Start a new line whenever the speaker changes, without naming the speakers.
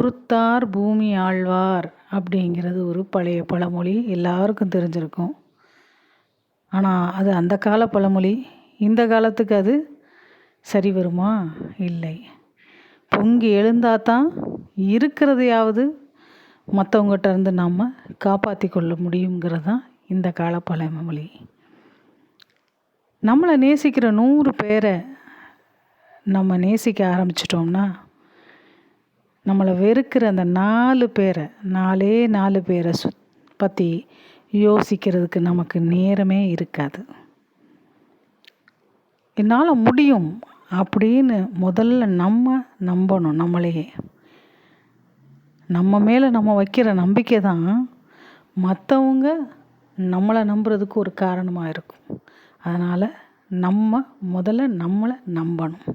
பொறுத்தார் பூமி ஆழ்வார் அப்படிங்கிறது ஒரு பழைய பழமொழி எல்லாருக்கும் தெரிஞ்சிருக்கும். ஆனால் அது அந்த கால பழமொழி இந்த காலத்துக்கு அது சரி வருமா? இல்லை. பொங்கி எழுந்தால் தான் இருக்கிறதையாவது மற்றவங்ககிட்ட இருந்து நாம் காப்பாற்றி கொள்ள முடியுங்கிறது தான் இந்த கால பழமொழி. நம்மளை நேசிக்கிற நூறு பேரை நம்ம நேசிக்க ஆரம்பிச்சிட்டோம்னா நம்மளை வெறுக்கிற அந்த நாலு பேரை நாலே நாலு பேரை சு பற்றி யோசிக்கிறதுக்கு நமக்கு நேரமே இருக்காது. என்னால் முடியும் அப்படின்னு முதல்ல நம்ம நம்பணும் நம்மளையே. நம்ம மேலே நம்ம வைக்கிற நம்பிக்கை தான் மற்றவங்க நம்மளை நம்புறதுக்கு ஒரு காரணமாக இருக்கும். அதனால் நம்ம முதல்ல நம்மளை நம்பணும்.